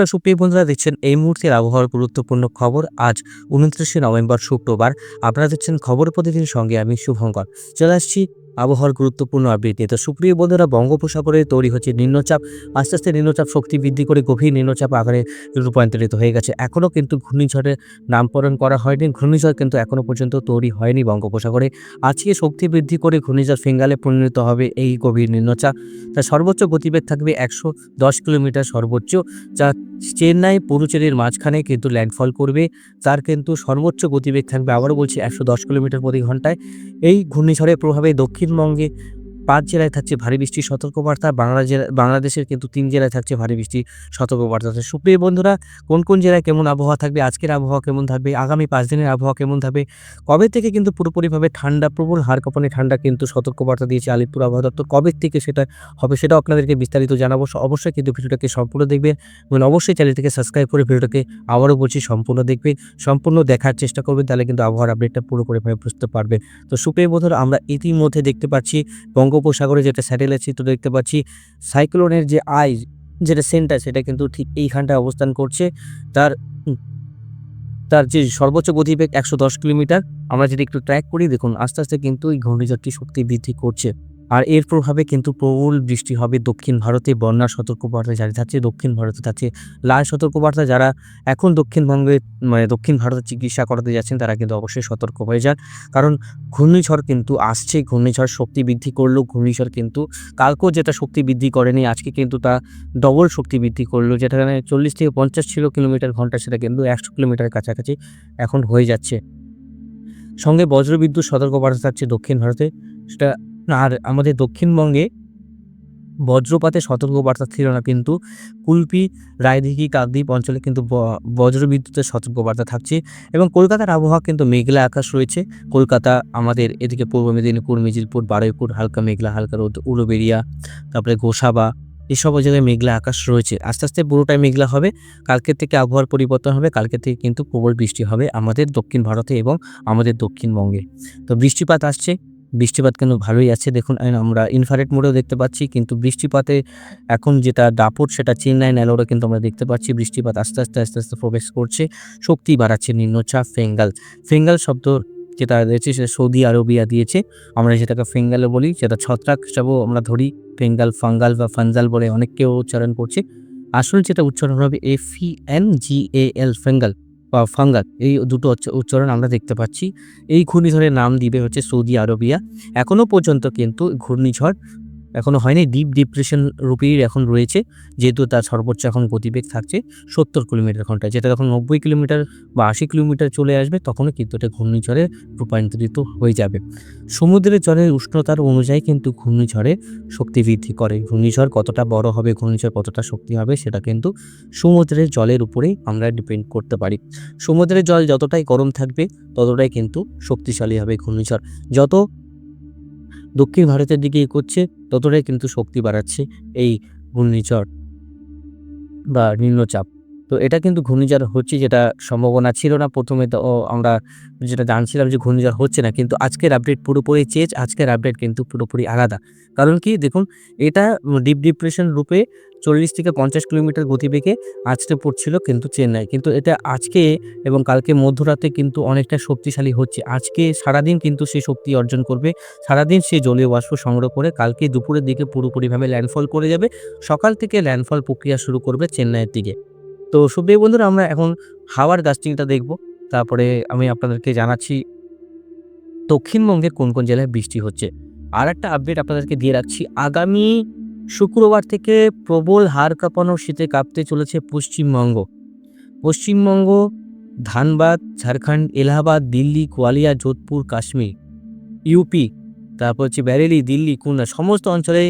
নমস্কার সুপ্রিয় বন্ধুরা দেখছেন এই মুহূর্তের আবহাওয়ার গুরুত্বপূর্ণ খবর। আজ উনত্রিশে নভেম্বর, শুক্রবার। আপনারা দেখছেন খবর প্রতিদিন সঙ্গে আমি শুভঙ্কর। চলে আসছি আবহাওয়ার গুরুত্বপূর্ণ নিয়ে। তো সুপ্রিয় বন্ধুরা, বঙ্গোপসাগরে তৈরি হচ্ছে নিম্নচাপ। আস্তে আস্তে নিম্নচাপ শক্তি বৃদ্ধি করে গভীর নিম্নচাপ আকারে রূপান্তরিত হয়ে গেছে। এখনও কিন্তু ঘূর্ণিঝড়ের নামকরণ করা হয়নি। ঘূর্ণিঝড় কিন্তু এখনও পর্যন্ত তৈরি হয়নি বঙ্গোপসাগরে। আজকে শক্তি বৃদ্ধি করে ঘূর্ণিঝড় ফিঙ্গালে পরিণত হবে এই গভীর নিম্নচাপ। তার সর্বোচ্চ গতিবেগ থাকবে একশো দশ কিলোমিটার সর্বোচ্চ, যা চেন্নাই পুরুচেরির মাঝখানে কিন্তু ল্যান্ডফল করবে। তার কিন্তু সর্বোচ্চ গতিবেগ থাকবে, আবারও বলছি, একশো দশ কিলোমিটার প্রতি ঘন্টায়। এই ঘূর্ণিঝড়ের প্রভাবে দক্ষিণবঙ্গে পাঁচ জেলায় থাকছে ভারী বৃষ্টির সতর্কবার্তা, বাংলা জেলা, বাংলাদেশের কিন্তু তিন জেলায় থাকছে ভারী বৃষ্টির সতর্কবার্তা। তো সুপ্রিয় বন্ধুরা, কোন কোন জেলায় কেমন আবহাওয়া থাকবে, আজকের আবহাওয়া কেমন থাকবে, আগামী পাঁচ দিনের আবহাওয়া কেমন থাকবে, কবে থেকে কিন্তু পুরোপুরিভাবে ঠান্ডা, প্রবল হাড় কাঁপানি ঠান্ডা কিন্তু সতর্কবার্তা দিয়েছে আলিপুর আবহাওয়া দপ্তর, কবে থেকে সেটা হবে সেটাও আপনাদেরকে বিস্তারিত জানাব। অবশ্যই কিন্তু ভিডিওটাকে সম্পূর্ণ দেখবেন এবং অবশ্যই চ্যানেলটিকে সাবস্ক্রাইব করে ভিডিওটাকে আবারও বলছি, সম্পূর্ণ দেখবেন, সম্পূর্ণ দেখার চেষ্টা করবেন, তাহলে কিন্তু আবহাওয়ার আপডেটটা পুরোপুরিভাবে বুঝতে পারবে তো সুপ্রিয় বন্ধুরা, আমরা ইতিমধ্যে দেখতে পাচ্ছি বঙ্গোপসাগরে যেটা স্যাটেলাইট চিত্র দেখতে পাচ্ছি, সাইক্লোনের যে আই, যেটা সেন্টার সেটা কিন্তু ঠিক এইখানটায় অবস্থান করছে। তার তার যে সর্বোচ্চ গতিবেগ একশো দশ কিলোমিটার, আমরা যদি একটু ট্র্যাক করি, দেখুন আস্তে আস্তে কিন্তু এই ঘূর্ণিঝড়টি শক্তি বৃদ্ধি করছে। আর এর প্রভাবে কিন্তু প্রবল বৃষ্টি হবে দক্ষিণ ভারতে। বন্যার সতর্কবার্তা জারি থাকছে, দক্ষিণ ভারতে থাকছে। লাল সতর্কবার্তা যারা এখন দক্ষিণবঙ্গে মানে দক্ষিণ ভারতে চিকিৎসা করাতে যাচ্ছেন, তারা কিন্তু অবশ্যই সতর্ক হয়ে যান। কারণ ঘূর্ণিঝড় কিন্তু আসছে, ঘূর্ণিঝড় শক্তি বৃদ্ধি করল, ঘূর্ণিঝড় কিন্তু কালকেও যেটা শক্তি বৃদ্ধি করেনি, আজকে কিন্তু তা ডবল শক্তি বৃদ্ধি করল। যেখানে চল্লিশ থেকে পঞ্চাশ ছিল কিলোমিটার ঘণ্টা, সেটা কিন্তু একশো কিলোমিটারের কাছাকাছি এখন হয়ে যাচ্ছে। সঙ্গে বজ্রবিদ্যুৎ সতর্কবার্তা থাকছে দক্ষিণ ভারতে, সেটা আর আমাদের দক্ষিণবঙ্গে বজ্রপাতের সতর্কবার্তা ছিল না, কিন্তু কুলপি, রায়দিঘি, কাকদ্বীপ অঞ্চলে কিন্তু বজ্রবিদ্যুতের সতর্কবার্তা থাকছে এবং কলকাতার আবহাওয়া কিন্তু মেঘলা আকাশ রয়েছে। কলকাতা আমাদের এদিকে পূর্ব মেদিনীপুর, মেজিলপুর, বারুইপুর, হালকা মেঘলা, হালকা রোদ, উলুবেরিয়া, তারপরে গোসাবা, এসব জায়গায় মেঘলা আকাশ রয়েছে। আস্তে আস্তে পুরোটাই মেঘলা হবে। কালকের থেকে আবহাওয়ার পরিবর্তন হবে। কালকে থেকে কিন্তু প্রবল বৃষ্টি হবে আমাদের দক্ষিণ ভারতে এবং আমাদের দক্ষিণবঙ্গে। তো বৃষ্টিপাত আসছে। বৃষ্টিপাত কিন্তু ভালোই আছে। দেখুন আমরা ইনফারেট মোডেও দেখতে পাচ্ছি, কিন্তু বৃষ্টিপাতে এখন যেটা দাপট, সেটা চেন্নাই নেলোরে কিন্তু আমরা দেখতে পাচ্ছি, বৃষ্টিপাত আস্তে আস্তে আস্তে আস্তে প্রবেশ করছে। শক্তি বাড়াচ্ছে নিম্নচাপ, ফেঙ্গাল। ফেঙ্গাল শব্দ যেটা রয়েছে, সেটা সৌদি আরবিয়া দিয়েছে। আমরা যেটাকে ফেঙ্গালে বলি, সেটা ছত্রাক হিসাবেও আমরা ধরি। ফেঙ্গাল, ফাঙ্গাল বা ফানজাল বলে অনেক কেউ উচ্চারণ করছে। আসল যেটা উচ্চারণ হবে F E N G A L Fengal. বা ফাঙ্গাল এই দুটো উচ্চ- উচ্চারণ আমরা দেখতে পাচ্ছি। এই ঘূর্ণিঝড়ের নাম দিবে হচ্ছে সৌদি আরবিয়া। এখনও পর্যন্ত কিন্তু ঘূর্ণিঝড় এখনও হয়নি। ডিপ ডিপ্রেশন রূপেই এখন রয়েছে, যেহেতু তার সর্বোচ্চ এখন গতিবেগ থাকছে সত্তর কিলোমিটার ঘন্টায়। যেটা যখন নব্বই কিলোমিটার বা আশি কিলোমিটার চলে আসবে, তখনও কিন্তু এটা ঘূর্ণিঝড়ে রূপান্তরিত হয়ে যাবে। সমুদ্রের জলের উষ্ণতার অনুযায়ী কিন্তু ঘূর্ণিঝড়ে শক্তি বৃদ্ধি করে। ঘূর্ণিঝড় কতটা বড় হবে, ঘূর্ণিঝড় কতটা শক্তি হবে, সেটা কিন্তু সমুদ্রের জলের উপরেই আমরা ডিপেন্ড করতে পারি। সমুদ্রের জল যতটাই গরম থাকবে, ততটাই কিন্তু শক্তিশালী হবে ঘূর্ণিঝড়। যত দক্ষিণ ভারতের দিকে করছে ততটাই কিন্তু শক্তি বাড়াচ্ছে এই ঘূর্ণিঝড় বা নিম্নচাপ। তো এটা কিন্তু ঘূর্ণিঝড় হচ্ছে যেটা সম্ভাবনা ছিল না। প্রথমে তো আমরা যেটা জানছিলাম যে ঘূর্ণিঝড় হচ্ছে না, কিন্তু আজকের আপডেট পুরোপুরি চেঞ্জ আজকের আপডেট কিন্তু পুরোপুরি আলাদা। কারণ কি দেখুন, এটা ডিপ ডিপ্রেশন রূপে চল্লিশ থেকে পঞ্চাশ কিলোমিটার গতিবেগে আজকে পড়ছিল কিন্তু চেন্নাই। কিন্তু এটা আজকে এবং কালকে মধ্যরাতে কিন্তু অনেকটা শক্তিশালী হচ্ছে। আজকে সারাদিন কিন্তু সে শক্তি অর্জন করবে। সারাদিন সে জলীয় বাষ্প সংগ্রহ করে কালকে দুপুরের দিকে পুরোপুরিভাবে ল্যান্ডফল করে যাবে। সকাল থেকে ল্যান্ডফল প্রক্রিয়া শুরু করবে চেন্নাইয়ের দিকে। তো সুপ্রিয় বন্ধুরা, আমরা এখন হাওয়ার গাস্টিংটা দেখব। তারপরে আমি আপনাদেরকে জানাচ্ছি দক্ষিণবঙ্গের কোন কোন জেলায় বৃষ্টি হচ্ছে। আর একটা আপডেট আপনাদেরকে দিয়ে রাখছি। আগামী শুক্রবার থেকে প্রবল হাড় কাঁপানো, শীতে কাঁপতে চলেছে পশ্চিমবঙ্গ। পশ্চিমবঙ্গ, ধানবাদ, ঝাড়খণ্ড, এলাহাবাদ, দিল্লি কোয়ালিয়া যোধপুর, কাশ্মীর, ইউপি, তারপর হচ্ছে ব্যারেলি, দিল্লি, খুলনা, সমস্ত অঞ্চলে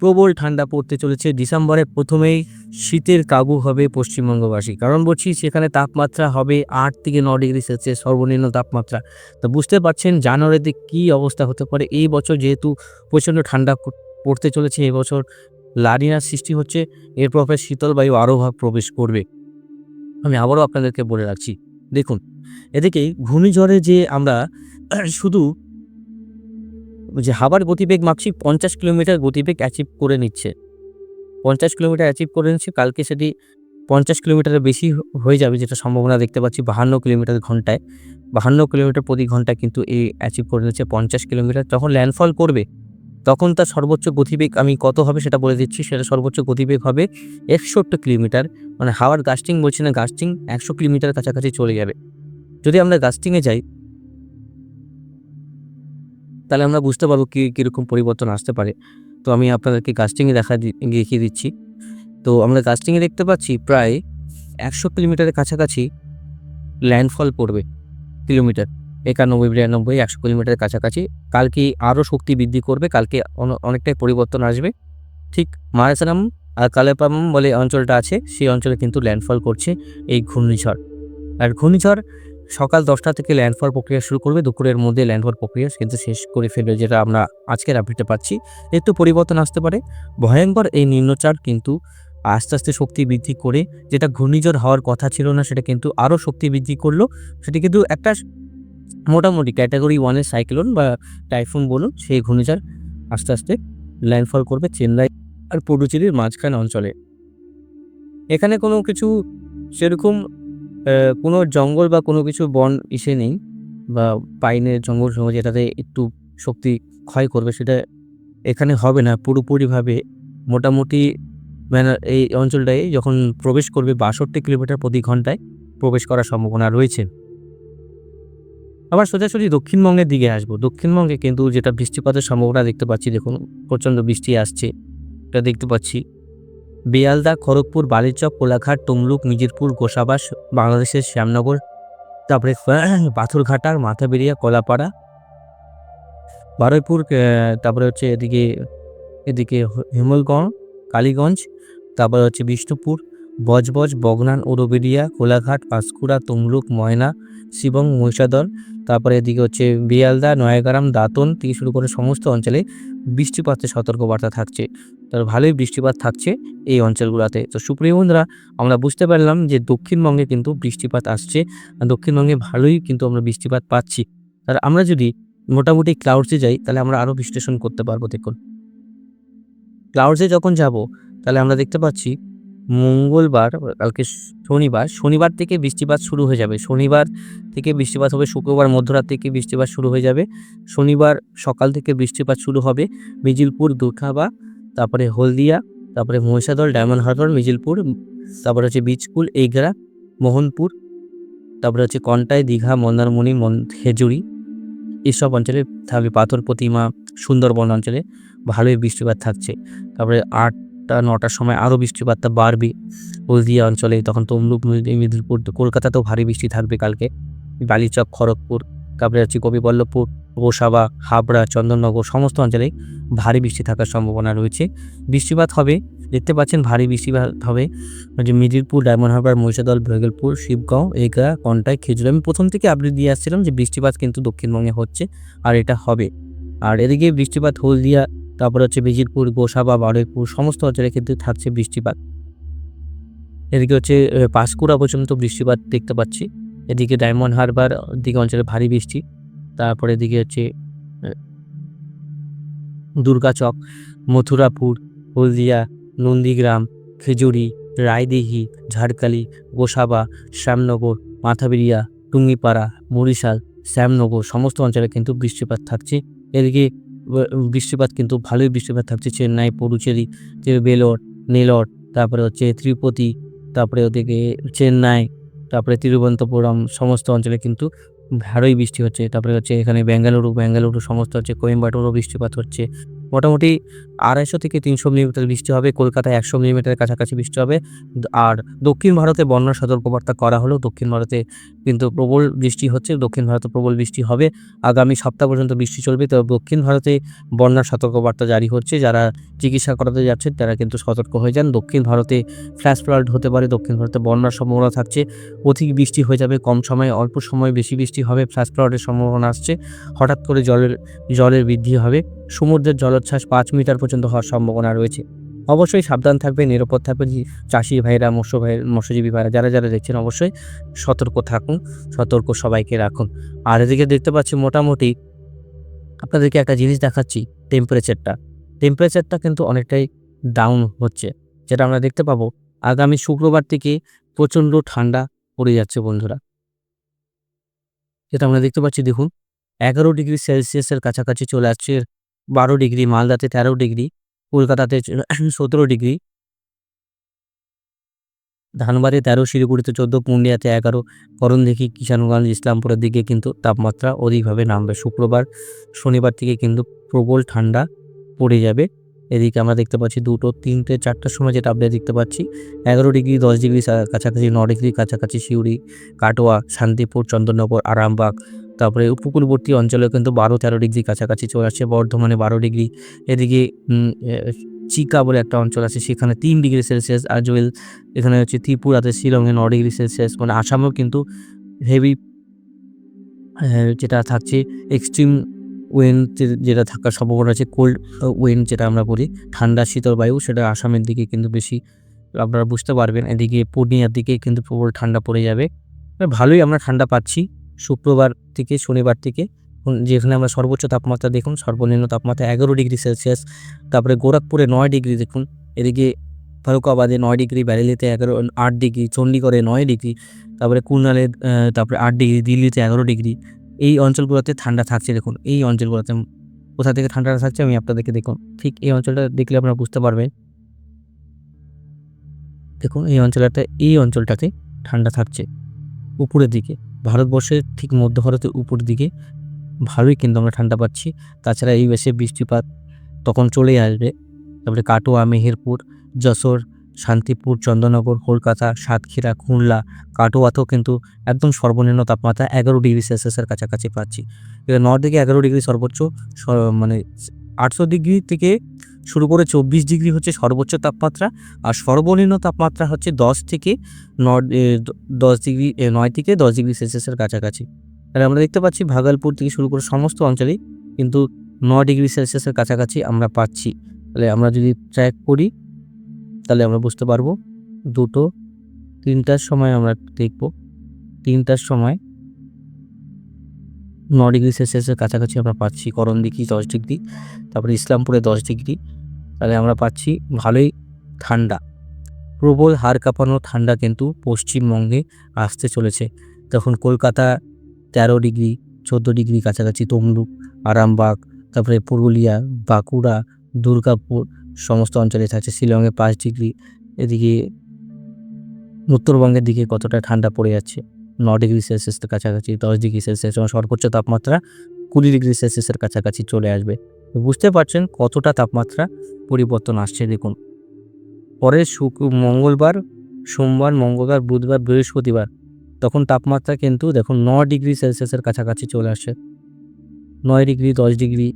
প্রবল ঠান্ডা পড়তে চলেছে। ডিসেম্বরের প্রথমেই শীতের কাবু হবে পশ্চিমবঙ্গবাসী। কারণ বলছি, সেখানে তাপমাত্রা হবে আট থেকে ন ডিগ্রি সেলসিয়াস সর্বনিম্ন তাপমাত্রা। তো বুঝতে পারছেন জানুয়ারিতে কী অবস্থা হতে পারে? এই বছর যেহেতু প্রচণ্ড ঠান্ডা পড়তে চলেছে, এই বছর লানিনার সৃষ্টি হচ্ছে এর প্রভাবে শীতল বায়ু আরও ভাগ প্রবেশ করবে। আমি আবারও আপনাদেরকে বলে রাখছি, দেখুন, এদিকে ঘূর্ণিঝড়ে যে আমরা শুধু যে হাওয়ার গতিবেগ মাপছি পঞ্চাশ কিলোমিটার গতিবেগ অ্যাচিভ করে নিচ্ছে। পঞ্চাশ কিলোমিটার অ্যাচিভ করে নিচ্ছে, কালকে সেটি পঞ্চাশ কিলোমিটারের বেশি হয়ে যাবে যেটা সম্ভাবনা দেখতে পাচ্ছি বাহান্ন কিলোমিটার ঘন্টায়। বাহান্ন কিলোমিটার প্রতি ঘন্টায় কিন্তু এই অ্যাচিভ করে নিচ্ছে পঞ্চাশ কিলোমিটার। যখন ল্যান্ডফল করবে, তখন তার সর্বোচ্চ গতিবেগ আমি কত হবে সেটা বলে দিচ্ছি। সেটা সর্বোচ্চ গতিবেগ হবে একষট্টি কিলোমিটার। মানে হাওয়ার গাস্টিং বলছি না, গাস্টিং একশো কিলোমিটার কাছাকাছি চলে যাবে। যদি আমরা গাস্টিংয়ে যাই তাহলে আমরা বুঝতে পারব কী, কীরকম পরিবর্তন আসতে পারে। তো আমি আপনাদেরকে গাস্টিংয়ে দেখা দেখিয়ে দিচ্ছি। তো আমরা গাস্টিংয়ে দেখতে পাচ্ছি প্রায় একশো কিলোমিটারের কাছাকাছি ল্যান্ডফল পড়বে, কিলোমিটার। একানব্বই, বিরানব্বই, একশো কিলোমিটারের কাছাকাছি। কালকে আরও শক্তি বৃদ্ধি করবে, কালকে অন- অনেকটাই পরিবর্তন আসবে। ঠিক মারাসারাম আর কালেপাম বলে অঞ্চলটা আছে, সেই অঞ্চলে কিন্তু ল্যান্ডফল করছে এই ঘূর্ণিঝড়। আর ঘূর্ণিঝড় সকাল দশটা থেকে ল্যান্ডফল প্রক্রিয়া শুরু করবে। দুপুরের মধ্যে ল্যান্ডফল প্রক্রিয়া কিন্তু শেষ করে ফেলবে, যেটা আমরা আজকের আপডেটে পাচ্ছি। একটু পরিবর্তন আসতে পারে। ভয়ঙ্কর এই নিম্নচাপ কিন্তু আস্তে আস্তে শক্তি বৃদ্ধি করে, যেটা ঘূর্ণিঝড় হওয়ার কথা ছিল না, সেটা কিন্তু আরও শক্তি বৃদ্ধি করল। সেটি কিন্তু একটা মোটামুটি ক্যাটাগরি ওয়ানের সাইক্লোন বা টাইফুন বলুন, সেই ঘূর্ণিঝড় আস্তে আস্তে ল্যান্ডফল করবে চেন্নাই আর পুডুচেরির মাঝখান অঞ্চলে। এখানে কোনো কিছু সেরকম কোনো জঙ্গল বা কোনো কিছু বন ইসে নেই বা পাইনের জঙ্গল সময় যেটাতে একটু শক্তি ক্ষয় করবে সেটা এখানে হবে না। পুরোপুরিভাবে মোটামুটি মানে এই অঞ্চলটায় যখন প্রবেশ করবে বাষট্টি কিলোমিটার প্রতি ঘন্টায় প্রবেশ করার সম্ভাবনা রয়েছে। আবার সোজাসুজি দক্ষিণবঙ্গের দিকে আসব। দক্ষিণবঙ্গে কিন্তু যেটা বৃষ্টিপাতের সম্ভাবনা দেখতে পাচ্ছি, দেখুন প্রচণ্ড বৃষ্টি আসছে। এটা দেখতে পাচ্ছি বেয়ালদা, খড়গপুর, বালিচক, কোলাঘাট, তমলুক, মিজিরপুর, গোসাবাস, বাংলাদেশের শ্যামনগর, তারপরে পাথরঘাটার মাথাবেরিয়া, কলাপাড়া। বারুইপুর তারপরে হচ্ছে এদিকে এদিকে হিমলগঞ্জ, কালীগঞ্জ, তারপরে হচ্ছে বিষ্ণুপুর, বজবজ, বগনান ওরবেরিয়া কোলাঘাট, পাঁশকুড়া, তমলুক, ময়না শিবং মহিষাদল, তারপরে এদিকে হচ্ছে বিয়ালদা, নয়াগ্রাম, দাঁতন থেকে শুরু করে সমস্ত অঞ্চলে বৃষ্টিপাতের সতর্কবার্তা থাকছে। তার ভালোই বৃষ্টিপাত থাকছে এই অঞ্চলগুলোতে। তো সুপ্রিয় বন্ধুরা, আমরা বুঝতে পারলাম যে দক্ষিণবঙ্গে কিন্তু বৃষ্টিপাত আসছে দক্ষিণবঙ্গে ভালোই কিন্তু আমরা বৃষ্টিপাত পাচ্ছি। আর আমরা যদি মোটামুটি ক্লাউডসে যাই, তাহলে আমরা আরও বিশ্লেষণ করতে পারব, দেখুন। ক্লাউডসে যখন যাব, তাহলে আমরা দেখতে পাচ্ছি মঙ্গলবার, কালকে শনিবার শনিবার থেকে বৃষ্টিপাত শুরু হয়ে যাবে। শনিবার থেকে বৃষ্টিপাত হবে, শুক্রবার মধ্যরাত থেকে বৃষ্টিপাত শুরু হয়ে যাবে। শনিবার সকাল থেকে বৃষ্টিপাত শুরু হবে। মিজিলপুর, দুর্গাবা তারপরে হলদিয়া, তারপরে মহিষাদল, ডায়মন্ড হারবার, মিজিলপুর, তারপরে হচ্ছে বীজকুল এগরা মোহনপুর, তারপরে হচ্ছে কন্টাই, দীঘা, মন্দারমণি, মন, খেজুরি। এইসব অঞ্চলে থাকবে পাথর প্রতিমা, সুন্দরবন অঞ্চলে ভালোই বৃষ্টিপাত থাকছে। তারপরে আটটা, নটার সময় আরও বৃষ্টিপাতটা বাড়বে হলদিয়া অঞ্চলে। তখন তমলুক মেদি- মেদিনীপুর কলকাতাতেও ভারী বৃষ্টি থাকবে কালকে। বালিচক, খড়গপুর তারপরে হচ্ছে কবিবল্লভপুর গোসাবা, হাবড়া, চন্দননগর সমস্ত অঞ্চলে ভারী বৃষ্টি থাকার সম্ভাবনা রয়েছে। বৃষ্টিপাত হবে, দেখতে পাচ্ছেন ভারী বৃষ্টিপাত হবে যে মিদিরপুর ডায়মন্ড হারবার, মহিষাদল ভৈগলপুর শিবগাঁও, এগরা, কন্টাই, খেজুরি। আমি প্রথম থেকে আপডেট দিয়ে আসছিলাম যে বৃষ্টিপাত কিন্তু দক্ষিণবঙ্গে হচ্ছে আর এটা হবে। আর এদিকে বৃষ্টিপাত হলদিয়া, তারপরে হচ্ছে বিজিরপুর, গোসাবা, বারুইপুর সমস্ত অঞ্চলে কিন্তু থাকছে বৃষ্টিপাত। এদিকে হচ্ছে পাঁশকুড়া পর্যন্ত বৃষ্টিপাত দেখতে পাচ্ছি। এদিকে ডায়মন্ড হারবার দিকে অঞ্চলে ভারী বৃষ্টি, তারপরে এদিকে হচ্ছে দুর্গাচক মথুরাপুর, হলদিয়া, নন্দীগ্রাম, খেজুরি, রায়দিঘি, ঝাড়খালি, গোসাবা, শ্যামনগর, মাথাবেরিয়া, টুঙ্গিপাড়া, মরিশাল, শ্যামনগর, সমস্ত অঞ্চলে কিন্তু বৃষ্টিপাত থাকছে। এদিকে বৃষ্টিপাত কিন্তু ভালোই বৃষ্টিপাত থাকছে চেন্নাই, পুডুচেরি বেলোর নেলোর তারপরে হচ্ছে ত্রিপতি, তারপরে ওদিকে চেন্নাই তারপরে তিরুবন্তপুরম সমস্ত অঞ্চলে কিন্তু ভারই বৃষ্টি হচ্ছে। তারপরে হচ্ছে এখানে বেঙ্গালুরু বেঙ্গালুরু সমস্ত হচ্ছে, কোয়েম্বাটুরও বৃষ্টিপাত হচ্ছে। মোটামুটি আড়াইশো থেকে তিনশো মিলিমিটার বৃষ্টি হবে, কলকাতায় একশো মিলিমিটারের কাছাকাছি বৃষ্টি হবে। আর দক্ষিণ ভারতে বন্যার সতর্কবার্তা করা হলো। দক্ষিণ ভারতে কিন্তু প্রবল বৃষ্টি হচ্ছে, দক্ষিণ ভারতে প্রবল বৃষ্টি হবে। আগামী সপ্তাহ পর্যন্ত বৃষ্টি চলবে। তো দক্ষিণ ভারতে বন্যার সতর্কবার্তা জারি হচ্ছে। যারা চিকিৎসা করাতে যাচ্ছেন, তারা কিন্তু সতর্ক হয়ে যান। দক্ষিণ ভারতে ফ্ল্যাশ ফ্লাড হতে পারে, দক্ষিণ ভারতে বন্যার সম্ভাবনা থাকছে। অধিক বৃষ্টি হয়ে যাবে কম সময়ে, অল্প সময়ে বেশি বৃষ্টি হবে ফ্ল্যাশ ফ্লাডের সম্ভাবনা আসছে। হঠাৎ করে জলের জলের বৃদ্ধি হবে। সমুদ্রের জলোচ্ছ্বাস পাঁচ মিটার পর্যন্ত হওয়ার সম্ভাবনা রয়েছে। অবশ্যই সাবধান থাকবে নিরাপদ থাকবে চাষি ভাইরা মৎস্য ভাই, মৎস্যজীবী ভাইরা যারা যারা দেখছেন, অবশ্যই সতর্ক থাকুন, সতর্ক সবাইকে রাখুন। আর এদিকে দেখতে পাচ্ছি মোটামুটি আপনাদেরকে একটা জিনিস দেখাচ্ছি টেম্পারেচারটা টেম্পারেচারটা কিন্তু অনেকটাই ডাউন হচ্ছে, যেটা আমরা দেখতে পাবো আগামী শুক্রবার থেকে প্রচণ্ড ঠান্ডা পড়ে যাচ্ছে বন্ধুরা। যেটা আমরা দেখতে পাচ্ছি, দেখুন, এগারো ডিগ্রি সেলসিয়াসের কাছাকাছি চলে আসছে। বারো ডিগ্রি, মালদাতে তেরো ডিগ্রি, কলকাতাতে সতেরো ডিগ্রি। ধানবাদে তেরো, শিলিগুড়িতে চোদ্দ, পুরুলিয়াতে এগারো করণদিঘি কিষানগঞ্জ, ইসলামপুরের দিকে কিন্তু তাপমাত্রা অধিকভাবে নামবে। শুক্রবার, শনিবার থেকে কিন্তু প্রবল ঠান্ডা পড়ে যাবে। এদিকে আমরা দেখতে পাচ্ছি দুটো, তিনটে, চারটার সময় যেটা আপডেট দেখতে পাচ্ছি, এগারো ডিগ্রি, দশ ডিগ্রি কাছাকাছি, ন ডিগ্রি, কাছাকাছি, সিউড়ি, কাটোয়া, শান্তিপুর চন্দননগর আরামবাগ তারপরে উপকূলবর্তী অঞ্চলে কিন্তু বারো তেরো ডিগ্রি কাছাকাছি চলে আসছে, বর্ধমানে বারো ডিগ্রি। এদিকে চিকা বলে একটা অঞ্চল আছে, সেখানে তিন ডিগ্রি সেলসিয়াস। আজওয়েল এখানে হচ্ছে ত্রিপুরাতে শিলংয়ে ন ডিগ্রি সেলসিয়াস। মানে আসামেও কিন্তু হেভি যেটা থাকছে, এক্সট্রিম উইন্ড যেটা থাকার সম্ভাবনা আছে, কোল্ড উইন্ড যেটা আমরা বলি, ঠান্ডা শীতল বায়ু, সেটা আসামের দিকে কিন্তু বেশি, আপনারা বুঝতে পারবেন। এদিকে, পূর্ণিয়ার দিকে কিন্তু প্রবল ঠান্ডা পড়ে যাবে। ভালোই আমরা ঠান্ডা পাচ্ছি। শুক্রবার থেকে শনিবার থেকে যেখানে আমরা সর্বোচ্চ তাপমাত্রা দেখুন সর্বনিম্ন তাপমাত্রা এগারো ডিগ্রি সেলসিয়াস তারপরে গোরখপুরে নয় ডিগ্রি দেখুন এদিকে ফারুকাবাদে নয় ডিগ্রি ব্যারেলিতে এগারো আট ডিগ্রি চণ্ডীগড়ে নয় ডিগ্রি তারপরে কুর্নালে আহ, তারপরে আট ডিগ্রি দিল্লিতে এগারো ডিগ্রি এই অঞ্চলগুলোতে ঠান্ডা থাকছে দেখুন এই অঞ্চলগুলোতে কোথা থেকে ঠান্ডাটা থাকছে আমি আপনাদেরকে দেখুন ঠিক এই অঞ্চলটা দেখলে আপনারা বুঝতে পারবেন। দেখুন এই অঞ্চলটা এই অঞ্চলটাতে ঠান্ডা থাকছে উপরের দিকে। ভারতবর্ষের ঠিক মধ্য ভারতের উপর দিকে ভালোই কিন্তু আমরা ঠান্ডা পাচ্ছি। তাছাড়া এই বেশে বৃষ্টিপাত তখন চলেই আসবে। তারপরে কাটোয়া, মেহেরপুর, যশোর, শান্তিপুর, চন্দননগর, কলকাতা, সাতক্ষীরা, খুলনা, কাটোয়াতেও কিন্তু একদম সর্বনিম্ন তাপমাত্রা এগারো ডিগ্রি সেলসিয়াসের কাছাকাছি পাচ্ছি। নর্থ দিকে এগারো ডিগ্রি সর্বোচ্চ মানে আটশো ডিগ্রি থেকে শুরু করে চব্বিশ ডিগ্রি হচ্ছে সর্বোচ্চ তাপমাত্রা আর সর্বনিম্ন তাপমাত্রা হচ্ছে দশ থেকে দ- দশ ডিগ্রি নয় থেকে দশ ডিগ্রি সেলসিয়াসের কাছাকাছি। তাহলে আমরা দেখতে পাচ্ছি ভাগলপুর থেকে শুরু করে সমস্ত অঞ্চলেই কিন্তু নয় ডিগ্রি সেলসিয়াসের কাছাকাছি আমরা পাচ্ছি। তাহলে আমরা যদি ট্র্যাক করি, তাহলে আমরা বুঝতে পারব দুটো তিনটার সময় আমরা দেখব। তিনটার সময় ন ডিগ্রি সেলসিয়াসের কাছাকাছি আমরা পাচ্ছি, করণদিঘি দশ ডিগ্রি, তারপরে ইসলামপুরে দশ ডিগ্রি তাহলে আমরা পাচ্ছি ভালোই ঠান্ডা। প্রবল হাড় কাঁপানো ঠান্ডা কিন্তু পশ্চিমবঙ্গে আসতে চলেছে। তখন কলকাতা তেরো ডিগ্রি, চোদ্দ ডিগ্রি কাছাকাছি তমলুক, আরামবাগ, তারপরে পুরুলিয়া, বাঁকুড়া, দুর্গাপুর সমস্ত অঞ্চলে থাকছে। শিলংয়ে পাঁচ ডিগ্রি, এদিকে উত্তরবঙ্গের দিকে কতটা ঠান্ডা পড়ে যাচ্ছে? ন ডিগ্রি সেলসিয়াসের কাছাকাছি, দশ ডিগ্রি সেলসিয়াস এবং সর্বোচ্চ তাপমাত্রা কুড়ি ডিগ্রি সেলসিয়াসের কাছাকাছি চলে আসবে। বুঝতে পারছেন কতটা তাপমাত্রা পরিবর্তন আসছে, দেখুন। পরে শুক, মঙ্গলবার, সোমবার, মঙ্গলবার, বুধবার, বৃহস্পতিবার, তখন তাপমাত্রা কিন্তু দেখুন ন ডিগ্রি সেলসিয়াসের কাছাকাছি চলে আসে নয় ডিগ্রি, দশ ডিগ্রি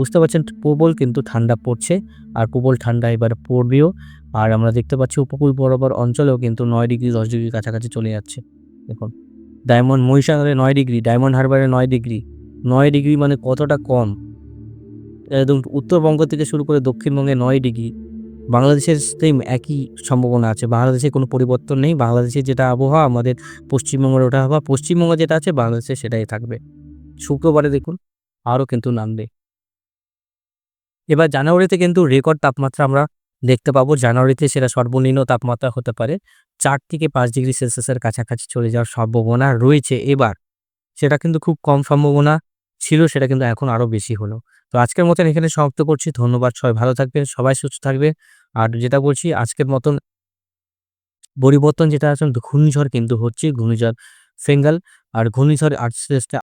বুঝতে পারছেন প্রবল কিন্তু ঠান্ডা পড়ছে, আর প্রবল ঠান্ডা এবার পড়বেও, আর আমরা দেখতে পাচ্ছি উপকূল বরাবর অঞ্চলেও কিন্তু নয় ডিগ্রি, দশ ডিগ্রি কাছাকাছি চলে যাচ্ছে, দেখুন। ডায়মন্ড মহিষাগরে নয় ডিগ্রি, ডায়মন্ড হারবারে নয় ডিগ্রি নয় ডিগ্রি মানে কতটা কম? উত্তরবঙ্গ থেকে শুরু করে দক্ষিণবঙ্গে নয় ডিগ্রি। বাংলাদেশের সেম একই সম্ভাবনা আছে। বাংলাদেশে কোনো পরিবর্তন নেই। বাংলাদেশের যেটা আবহাওয়া, আমাদের পশ্চিমবঙ্গের ওটা আবহাওয়া, পশ্চিমবঙ্গে যেটা আছে, বাংলাদেশে সেটাই থাকবে। শুক্রবারে দেখুন, আরও কিন্তু নামবে। এবার জানুয়ারিতে কিন্তু রেকর্ড তাপমাত্রা আমরা দেখতে পাবো। জানুয়ারিতে সেটা সর্বনিম্ন তাপমাত্রা হতে পারে চার থেকে পাঁচ ডিগ্রি সেলসিয়াসের কাছাকাছি চলে যাওয়ার সম্ভাবনা রয়েছে। এবার সেটা কিন্তু খুব কম সম্ভাবনা ছিল, সেটা কিন্তু এখন আরও বেশি হলো। তো আজকের মতন এখানে সমাপ্ত করছি। ধন্যবাদ সবাই, ভালো থাকবেন, সবাই সুস্থ থাকবে আর যেটা বলছি, আজকের মতন পরিবর্তন যেটা আছে, ঘূর্ণিঝড় কিন্তু হচ্ছে ঘূর্ণিঝড় ফেঙ্গাল। আর ঘূর্ণিঝড় আস্তে